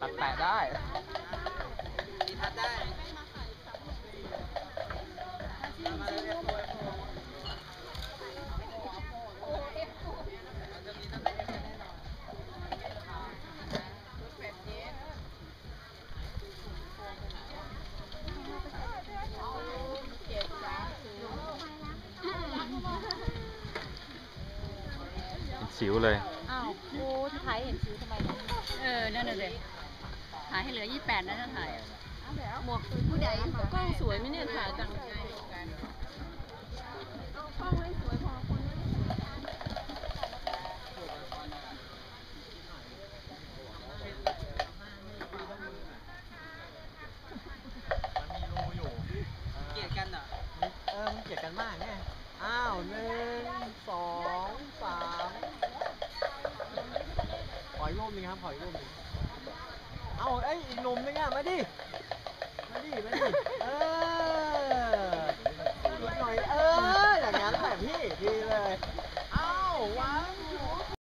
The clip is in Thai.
ตัดแปะได้ดีทัดได้มาเลยเรียกตัวสิวเลย อ้าวครูที่ไทยเห็นซื้อทำไมเนี่ยเออ นั่นน่ะเลย ถ่ายให้เหลือ 28นะถ้าถ่ายอะหมวกผู้ใหญ่กล้องสวยไหมเนี่ยถ่ายจังเกลียดกันเหรอเออมันเกลียดกันมากไงอ้าวหนึ่งสองสามขออีกรูปหนึงครับขออีกรูปหนึงเอาเอ้ ไอ้หนุ่มเนึงอ่ยมาดิ มาดิ มาดิ เออหน่อย เอออย่างนั้นแหละพี่ ดีเลย เอ้าวัง